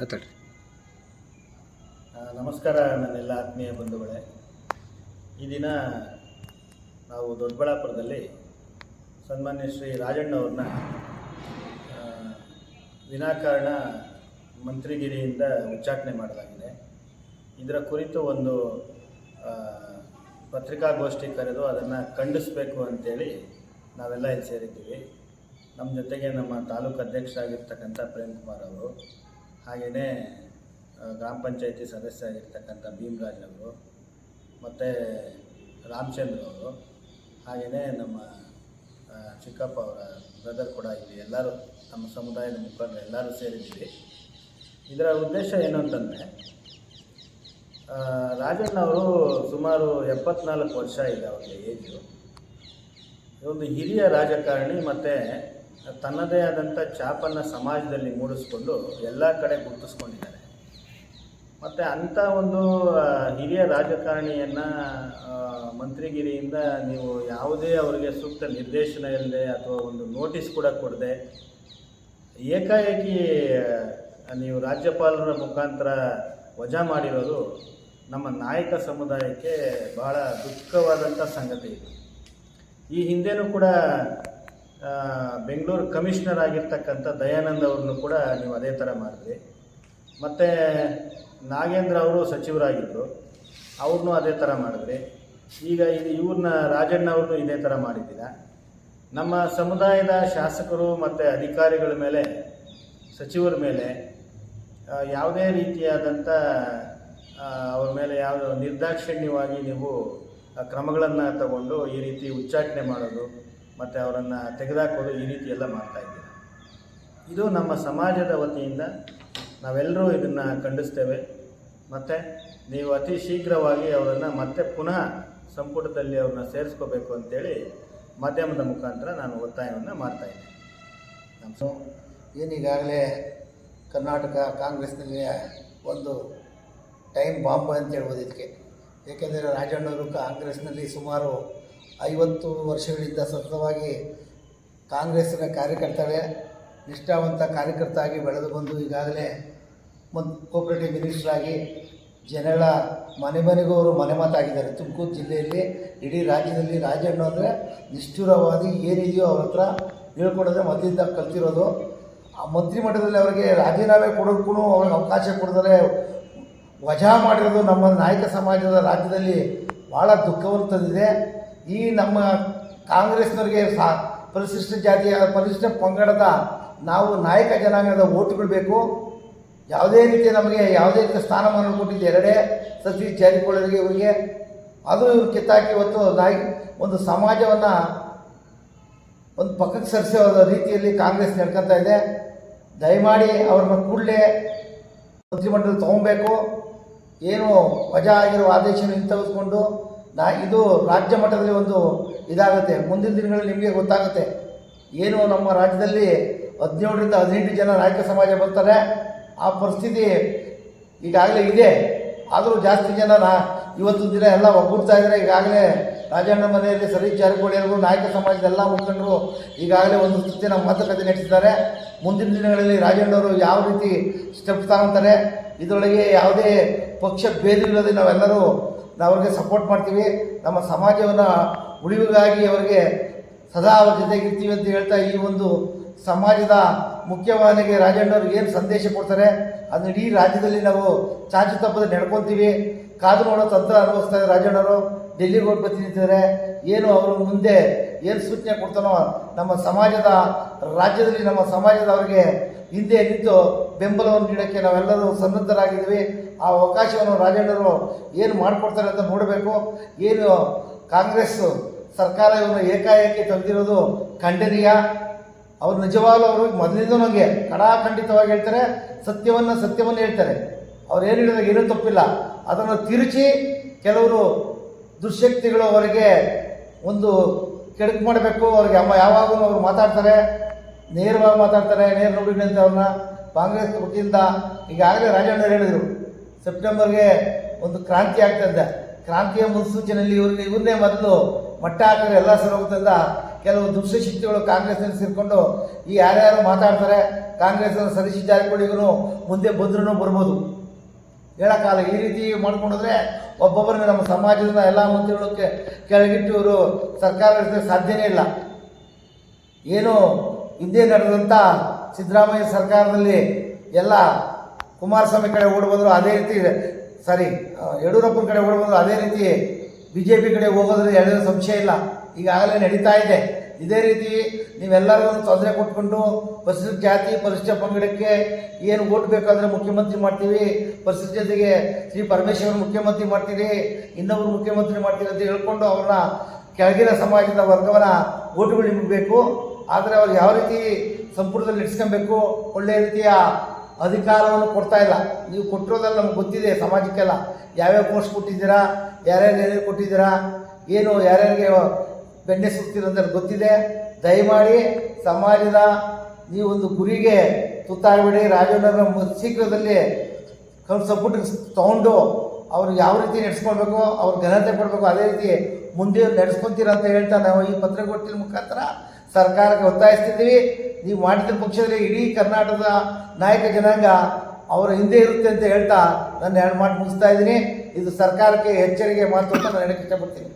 ಮಾತಾಡಿ. ಆ, ನಮಸ್ಕಾರ ನನ್ನೆಲ್ಲ ಆತ್ಮೀಯ ಬಂಧುಗಳೇ. ಈ ದಿನ ನಾವು ದೊಡ್ಡಬಳ್ಳಾಪುರದಲ್ಲಿ ಸನ್ಮಾನ್ಯ ಶ್ರೀ ರಾಜಣ್ಣವ್ರನ್ನ ವಿನಾಕಾರಣ ಮಂತ್ರಿಗಿರಿಯಿಂದ ಉಚ್ಚಾಟನೆ ಮಾಡಲಾಗಿದೆ. ಇದರ ಕುರಿತು ಒಂದು ಪತ್ರಿಕಾಗೋಷ್ಠಿ ಕರೆದು ಅದನ್ನು ಖಂಡಿಸಬೇಕು ಅಂತೇಳಿ ನಾವೆಲ್ಲ ಇಲ್ಲಿ ಸೇರಿದ್ದೀವಿ. ನಮ್ಮ ಜೊತೆಗೆ ನಮ್ಮ ತಾಲೂಕು ಅಧ್ಯಕ್ಷರಾಗಿರ್ತಕ್ಕಂಥ ಪ್ರೇಮ್ ಕುಮಾರ್ ಅವರು ಹಾಗೆಯೇ ಗ್ರಾಮ ಪಂಚಾಯತಿ ಸದಸ್ಯ ಆಗಿರ್ತಕ್ಕಂಥ ಭೀಮರಾಜ್ ಅವರು ಮತ್ತು ರಾಮಚಂದ್ರ ಅವರು, ಹಾಗೆಯೇ ನಮ್ಮ ಚಿಕ್ಕಪ್ಪ ಅವರ ಬ್ರದರ್ ಕೂಡ ಇಲ್ಲಿ ಎಲ್ಲರೂ ನಮ್ಮ ಸಮುದಾಯದ ಮುಖಂಡರು ಎಲ್ಲರೂ ಸೇರಿದ್ದೀವಿ. ಇದರ ಉದ್ದೇಶ ಏನು ಅಂತಂದರೆ ರಾಜಣ್ಣ ಅವರು ಸುಮಾರು ಎಪ್ಪತ್ನಾಲ್ಕು ವರ್ಷ ಇದೆ ಅವರಿಗೆ ಏಜು ಒಂದು ಹಿರಿಯ ರಾಜಕಾರಣಿ ಮತ್ತು ತನ್ನದೇ ಆದಂಥ ಛಾಪನ್ನು ಸಮಾಜದಲ್ಲಿ ಮೂಡಿಸ್ಕೊಂಡು ಎಲ್ಲ ಕಡೆ ಗುರುತಿಸ್ಕೊಂಡಿದ್ದಾರೆ. ಮತ್ತು ಅಂಥ ಒಂದು ಹಿರಿಯ ರಾಜಕಾರಣಿಯನ್ನು ಮಂತ್ರಿಗಿರಿಯಿಂದ ನೀವು ಯಾವುದೇ ಅವರಿಗೆ ಸೂಕ್ತ ನಿರ್ದೇಶನ ಇಲ್ಲದೆ ಅಥವಾ ಒಂದು ನೋಟಿಸ್ ಕೂಡ ಕೊಡದೆ, ಏಕಾಏಕಿ ನೀವು ರಾಜ್ಯಪಾಲರ ಮುಖಾಂತರ ವಜಾ ಮಾಡಿರೋದು ನಮ್ಮ ನಾಯಕ ಸಮುದಾಯಕ್ಕೆ ಬಹಳ ದುಃಖವಾದಂಥ ಸಂಗತಿ ಇದು. ಈ ಹಿಂದೆನೂ ಕೂಡ ಬೆಂಗಳೂರು ಕಮಿಷನರ್ ಆಗಿರ್ತಕ್ಕಂಥ ದಯಾನಂದ್ ಅವ್ರನ್ನು ಕೂಡ ನೀವು ಅದೇ ಥರ ಮಾಡಿದ್ರಿ. ಮತ್ತು ನಾಗೇಂದ್ರ ಅವರು ಸಚಿವರಾಗಿದ್ದರು ಅವ್ರನ್ನೂ ಅದೇ ಥರ ಮಾಡಿದ್ರಿ. ಈಗ ಇದು ಇವ್ರನ್ನ ರಾಜಣ್ಣ ಅವ್ರನ್ನೂ ಇದೇ ಥರ ಮಾಡಿದ್ದೀರ? ನಮ್ಮ ಸಮುದಾಯದ ಶಾಸಕರು ಮತ್ತು ಅಧಿಕಾರಿಗಳ ಮೇಲೆ, ಸಚಿವರ ಮೇಲೆ ಯಾವುದೇ ರೀತಿಯಾದಂಥ ಅವ್ರ ಮೇಲೆ ಯಾವ ನಿರ್ದಾಕ್ಷಿಣ್ಯವಾಗಿ ನೀವು ಕ್ರಮಗಳನ್ನು ತಗೊಂಡು ಈ ರೀತಿ ಉಚ್ಚಾಟನೆ ಮಾಡೋದು ಮತ್ತು ಅವರನ್ನು ತೆಗೆದಾಕೋದು ಈ ರೀತಿ ಎಲ್ಲ ಮಾಡ್ತಾ ಇದ್ದೀರಾ ಇದು ನಮ್ಮ ಸಮಾಜದ ವತಿಯಿಂದ ನಾವೆಲ್ಲರೂ ಇದನ್ನು ಖಂಡಿಸ್ತೇವೆ. ಮತ್ತು ನೀವು ಅತಿ ಶೀಘ್ರವಾಗಿ ಅವರನ್ನು ಮತ್ತೆ ಪುನಃ ಸಂಪುಟದಲ್ಲಿ ಅವ್ರನ್ನ ಸೇರಿಸ್ಕೋಬೇಕು ಅಂತೇಳಿ ಮಾಧ್ಯಮದ ಮುಖಾಂತರ ನಾನು ಒತ್ತಾಯವನ್ನು ಮಾಡ್ತಾ ಇದ್ದೀನಿ. ನಮ್ಮ ಏನೀಗಾಗಲೇ ಕರ್ನಾಟಕ ಕಾಂಗ್ರೆಸ್ನಲ್ಲಿ ಒಂದು ಟೈಮ್ ಬಾಂಬ್ ಅಂತ ಹೇಳ್ಬೋದು ಇದಕ್ಕೆ. ಏಕೆಂದರೆ ರಾಜಣ್ಣವರು ಕಾಂಗ್ರೆಸ್ನಲ್ಲಿ ಸುಮಾರು ಐವತ್ತು ವರ್ಷಗಳಿಂದ ಸತತವಾಗಿ ಕಾಂಗ್ರೆಸ್ಸಿನ ಕಾರ್ಯಕರ್ತರೇ ನಿಷ್ಠಾವಂತ ಕಾರ್ಯಕರ್ತ ಆಗಿ ಬೆಳೆದು ಬಂದು ಈಗಾಗಲೇ ಮತ್ತು ಕೋಪರೇಟಿವ್ ಮಿನಿಸ್ಟರ್ ಆಗಿ ಜನಗಳ ಮನೆ ಮನೆಗೂ ಅವರು ಮನೆ ಮಾತಾಗಿದ್ದಾರೆ. ತುಮಕೂರು ಜಿಲ್ಲೆಯಲ್ಲಿ ಇಡೀ ರಾಜ್ಯದಲ್ಲಿ ರಾಜಣ್ಣ ಅಂದರೆ ನಿಷ್ಠುರವಾದಿ ಏನಿದೆಯೋ ಅವ್ರ ಹತ್ರ ಹೇಳ್ಕೊಡೋದ್ರೆ ಮೊದಲಿಂದ ಕಲ್ತಿರೋದು. ಆ ಮಂತ್ರಿಮಂಡಲದಲ್ಲಿ ಅವರಿಗೆ ರಾಜೀನಾಮೆ ಕೊಡೋಕ್ಕೂ ಅವ್ರಿಗೆ ಅವಕಾಶ ಕೊಡದರೆ ವಜಾ ಮಾಡಿರೋದು ನಮ್ಮ ನಾಯಕ ಸಮಾಜದ ರಾಜ್ಯದಲ್ಲಿ ಭಾಳ ದುಃಖವನ್ನು ತಂದಿದೆ ಈ ನಮ್ಮ ಕಾಂಗ್ರೆಸ್ನವರಿಗೆ ಸಾ ಪರಿಶಿಷ್ಟ ಜಾತಿಯ ಪರಿಶಿಷ್ಟ ಪಂಗಡದ ನಾವು ನಾಯಕ ಜನಾಂಗದ ಓಟುಗಳು ಬೇಕು. ಯಾವುದೇ ರೀತಿ ನಮಗೆ ಯಾವುದೇ ರೀತಿಯ ಸ್ಥಾನಮಾನ ಕೊಟ್ಟಿದ್ದು ಎರಡೇ ಸಚಿವ ಜಾರಿಕೊಳ್ಳೋರಿಗೆ ಇವರಿಗೆ. ಅದು ಕಿತ್ತಾಕಿ ಇವತ್ತು ನಾಯಿ ಒಂದು ಸಮಾಜವನ್ನು ಒಂದು ಪಕ್ಕಕ್ಕೆ ಸರಿಸೋ ರೀತಿಯಲ್ಲಿ ಕಾಂಗ್ರೆಸ್ ನಡ್ಕೊತಾ ಇದೆ. ದಯಮಾಡಿ ಅವ್ರನ್ನ ಕೂಡಲೇ ಮಂತ್ರಿಮಂಡಲ ತೊಗೊಬೇಕು. ಏನು ವಜಾ ಆಗಿರೋ ಆದೇಶವನ್ನು ಹಿಂತೆಗೆದುಕೊಂಡು ನಾ ಇದು ರಾಜ್ಯ ಮಟ್ಟದಲ್ಲಿ ಒಂದು ಇದಾಗುತ್ತೆ. ಮುಂದಿನ ದಿನಗಳಲ್ಲಿ ನಿಮಗೆ ಗೊತ್ತಾಗುತ್ತೆ. ಏನು ನಮ್ಮ ರಾಜ್ಯದಲ್ಲಿ ಹದಿನೇಳರಿಂದ ಹದಿನೆಂಟು ಜನ ನಾಯಕ ಸಮಾಜ ಬರ್ತಾರೆ. ಆ ಪರಿಸ್ಥಿತಿ ಈಗಾಗಲೇ ಇದೆ. ಆದರೂ ಜಾಸ್ತಿ ಜನ ನಾ ಇವತ್ತು ದಿನ ಎಲ್ಲ ಒಗ್ಗೂಡ್ತಾ ಇದ್ದಾರೆ. ಈಗಾಗಲೇ ರಾಜಣ್ಣ ಮನೆಯಲ್ಲಿ ಸರಿ ಜಾರಕಿಹೊಳಿ ಅವರು, ನಾಯಕ ಸಮಾಜದ ಎಲ್ಲ ಮುಖಂಡರು ಈಗಾಗಲೇ ಒಂದು ಸುತ್ತಿನ ಮಾತುಕತೆ ನಡೆಸಿದ್ದಾರೆ. ಮುಂದಿನ ದಿನಗಳಲ್ಲಿ ರಾಜಣ್ಣವರು ಯಾವ ರೀತಿ ಸ್ಟೆಪ್ ತಗೊಂತಾರೆ, ಇದರೊಳಗೆ ಯಾವುದೇ ಪಕ್ಷ ಭೇದವಿಲ್ಲದೆ ನಾವೆಲ್ಲರೂ ನಾವು ಅವ್ರಿಗೆ ಸಪೋರ್ಟ್ ಮಾಡ್ತೀವಿ. ನಮ್ಮ ಸಮಾಜವನ್ನು ಉಳಿವಿಗಾಗಿ ಅವರಿಗೆ ಸದಾ ಅವ್ರ ಜೊತೆಗಿರ್ತೀವಿ ಅಂತ ಹೇಳ್ತಾ ಈ ಒಂದು ಸಮಾಜದ ಮುಖ್ಯವಾಹಿನಿಗೆ ರಾಜಣ್ಣವ್ರು ಏನು ಸಂದೇಶ ಕೊಡ್ತಾರೆ, ಅದನ್ನ ಇಡೀ ರಾಜ್ಯದಲ್ಲಿ ನಾವು ಚಾಚು ತಪ್ಪದ ನಡ್ಕೊತೀವಿ. ಕಾದು ನೋಡೋ ತಂತ್ರ ಅನುಭವಿಸ್ತಾ ಇದ್ದಾರೆ ರಾಜಣ್ಣವರು ಡೆಲ್ಲಿಗೆ ಹೋಗಿ ಬರ್ತಿದ್ದಾರೆ ಏನು ಅವರು ಮುಂದೆ ಏನು ಸೂಚನೆ ಕೊಡ್ತಾನೋ ನಮ್ಮ ಸಮಾಜದ, ರಾಜ್ಯದಲ್ಲಿ ನಮ್ಮ ಸಮಾಜದವರಿಗೆ ಹಿಂದೆ ನಿಂತು ಬೆಂಬಲವನ್ನು ನೀಡೋಕ್ಕೆ ನಾವೆಲ್ಲರೂ ಸನ್ನದ್ಧರಾಗಿದ್ದೀವಿ. ಆ ಅವಕಾಶವನ್ನು ರಾಜಣ್ಣವರು ಏನು ಮಾಡಿಕೊಡ್ತಾರೆ ಅಂತ ನೋಡಬೇಕು? ಏನು ಕಾಂಗ್ರೆಸ್ ಸರ್ಕಾರ ಇವನ್ನ ಏಕಾಏಕಿ ತಂದಿರೋದು ಖಂಡನೀಯ? ಅವರು ನಿಜವಾಗ್ಲೂ ಅವರು ಮೊದಲಿಂದ ನನಗೆ ಕಡಾಖಂಡಿತವಾಗಿ ಹೇಳ್ತಾರೆ, ಸತ್ಯವನ್ನು ಸತ್ಯವನ್ನು ಹೇಳ್ತಾರೆ. ಅವ್ರು ಏನು ಹೇಳಿದಾಗ ಏನೂ ತಪ್ಪಿಲ್ಲ. ಅದನ್ನು ತಿರುಚಿ ಕೆಲವರು ದುಶ್ಶಕ್ತಿಗಳು ಅವರಿಗೆ ಒಂದು ಕೆಡಕು ಮಾಡಬೇಕು. ಅವ್ರಿಗೆ ಅಮ್ಮ ಯಾವಾಗಲೂ ಅವರು ಮಾತಾಡ್ತಾರೆ, ನೇರವಾಗಿ ಮಾತಾಡ್ತಾರೆ. ನೇರ ನೋಡಿ ಅಂತ ಅವ್ರನ್ನ ಕಾಂಗ್ರೆಸ್ ವತಿಯಿಂದ ಈಗಾಗಲೇ ರಾಜೇಂದ್ರ ಹೇಳಿದರು ಸೆಪ್ಟೆಂಬರ್ಗೆ ಒಂದು ಕ್ರಾಂತಿ ಆಗ್ತದೆ ಕ್ರಾಂತಿಯ ಮುನ್ಸೂಚನೆಯಲ್ಲಿ ಇವ್ರಿಗೆ ಇವ್ರನ್ನೇ ಮೊದಲು ಮಟ್ಟ ಹಾಕಿದ್ರೆ ಎಲ್ಲ ಸರ್ ಹೋಗ್ತದ ಕೆಲವು ದುಷ್ಟಶಕ್ತಿಗಳು ಕಾಂಗ್ರೆಸ್ನಲ್ಲಿ ಸೇರಿಕೊಂಡು ಈ ಯಾರ್ಯಾರು ಮಾತಾಡ್ತಾರೆ, ಕಾಂಗ್ರೆಸ್ನ ಸರಿಸಿ ಜಾರಿಕೊಳ್ಳಿಗೂ ಮುಂದೆ ಬಂದ್ರೂ ಬರ್ಬೋದು. ಹೇಳೋಕ್ಕಾಗಲ್ಲ. ಈ ರೀತಿ ಮಾಡ್ಕೊಂಡಿದ್ರೆ ಒಬ್ಬೊಬ್ಬರನ್ನ ನಮ್ಮ ಸಮಾಜದ ಎಲ್ಲ ಮಂತ್ರಿಗಳು ಕೆಳಗಿಟ್ಟು ಇವರು ಸರ್ಕಾರ ಸಾಧ್ಯನೇ ಇಲ್ಲ. ಏನು ಹಿಂದೆ ನಡೆದಂಥ ಸಿದ್ದರಾಮಯ್ಯ ಸರ್ಕಾರದಲ್ಲಿ ಎಲ್ಲ ಕುಮಾರಸ್ವಾಮಿ ಕಡೆ ಓಡಿ ಅದೇ ರೀತಿ ಸಾರಿ ಯಡಿಯೂರಪ್ಪನ ಕಡೆ ಓಡಿ ಅದೇ ರೀತಿ ಬಿ ಜೆ ಪಿ ಕಡೆ ಹೋಗೋದ್ರಲ್ಲಿ ಯಾವುದೇ ಸಂಶಯ ಇಲ್ಲ. ಈಗಾಗಲೇ ನಡೀತಾ ಇದೆ. ಇದೇ ರೀತಿ ನೀವೆಲ್ಲರೂ ತೊಂದರೆ ಕೊಟ್ಕೊಂಡು ಪರಿಸ್ಥಿತಿ ಜಾತಿ, ಪರಿಶಿಷ್ಟ ಪಂಗಡಕ್ಕೆ ಏನು ಓಟ್ ಬೇಕಾದರೆ ಮುಖ್ಯಮಂತ್ರಿ ಮಾಡ್ತೀವಿ ಪರಿಸ್ಥಿತಿ ಜೊತೆಗೆ ಶ್ರೀ ಪರಮೇಶ್ವರ್ ಮುಖ್ಯಮಂತ್ರಿ ಮಾಡ್ತೀರಿ, ಇನ್ನೊಬ್ರು ಮುಖ್ಯಮಂತ್ರಿ ಮಾಡ್ತೀರಿ ಅಂತ ಹೇಳ್ಕೊಂಡು ಅವ್ರನ್ನ ಕೆಳಗಿನ ಸಮಾಜದ ವರ್ಗವನ್ನು ಓಟುಗಳು ನಿಮಗೆ ಬೇಕು ಆದರೆ ಅವ್ರು ಯಾವ ರೀತಿ ಸಂಪುಟದಲ್ಲಿ ನಡೆಸ್ಕೊಬೇಕು ಒಳ್ಳೆಯ ರೀತಿಯ ಅಧಿಕಾರವನ್ನು ಕೊಡ್ತಾ ಇಲ್ಲ. ನೀವು ಕೊಟ್ಟಿರೋದೆಲ್ಲ ನಮ್ಗೆ ಗೊತ್ತಿದೆ, ಸಮಾಜಕ್ಕೆಲ್ಲ. ಯಾವ್ಯಾವ ಪೋಸ್ಟ್ ಕೊಟ್ಟಿದ್ದೀರಾ, ಯಾರ್ಯಾರು ಕೊಟ್ಟಿದ್ದೀರಾ, ಏನು ಯಾರ್ಯಾರಿಗೆ ಬೆಣ್ಣೆ ಸುತ್ತಿರೋದ್ರ ಗೊತ್ತಿದೆ. ದಯಮಾಡಿ ಸಮಾಜದ ಈ ಒಂದು ಗುರಿಗೆ ತುತ್ತಾಗಬೇಡಿ ರಾಜೇಂದ್ರ ಶೀಘ್ರದಲ್ಲಿ ಸಪೋರ್ಟ್ ತಗೊಂಡು ಅವ್ರು ಯಾವ ರೀತಿ ನಡೆಸ್ಕೊಳ್ಬೇಕು, ಅವ್ರ ಘನತೆ ಕೊಡಬೇಕು, ಅದೇ ರೀತಿ ಮುಂದೆ ನಡೆಸ್ಕೊಂತೀರ ಅಂತ ಹೇಳ್ತಾ ನಾವು ಈ ಪತ್ರಗೋಷ್ಠಿ ಮುಖಾಂತರ ಸರ್ಕಾರಕ್ಕೆ ಒತ್ತಾಯಿಸ್ತಿದ್ದೀವಿ. ನೀವು ಮಾಡಿದ ಪಕ್ಷದಲ್ಲಿ ಇಡೀ ಕರ್ನಾಟಕದ ನಾಯಕ ಜನಾಂಗ ಅವರ ಹಿಂದೆ ಇರುತ್ತೆ ಅಂತ ಹೇಳ್ತಾ ನಾನು ಎರಡು ಮಾತು ಮುಗಿಸ್ತಾ ಇದ್ದೀನಿ. ಇದು ಸರ್ಕಾರಕ್ಕೆ ಎಚ್ಚರಿಕೆ ಮಾತು ಅಂತ ನಾನು ಹೇಳಕ್ಕೆ ಇಷ್ಟಪಡ್ತೀನಿ.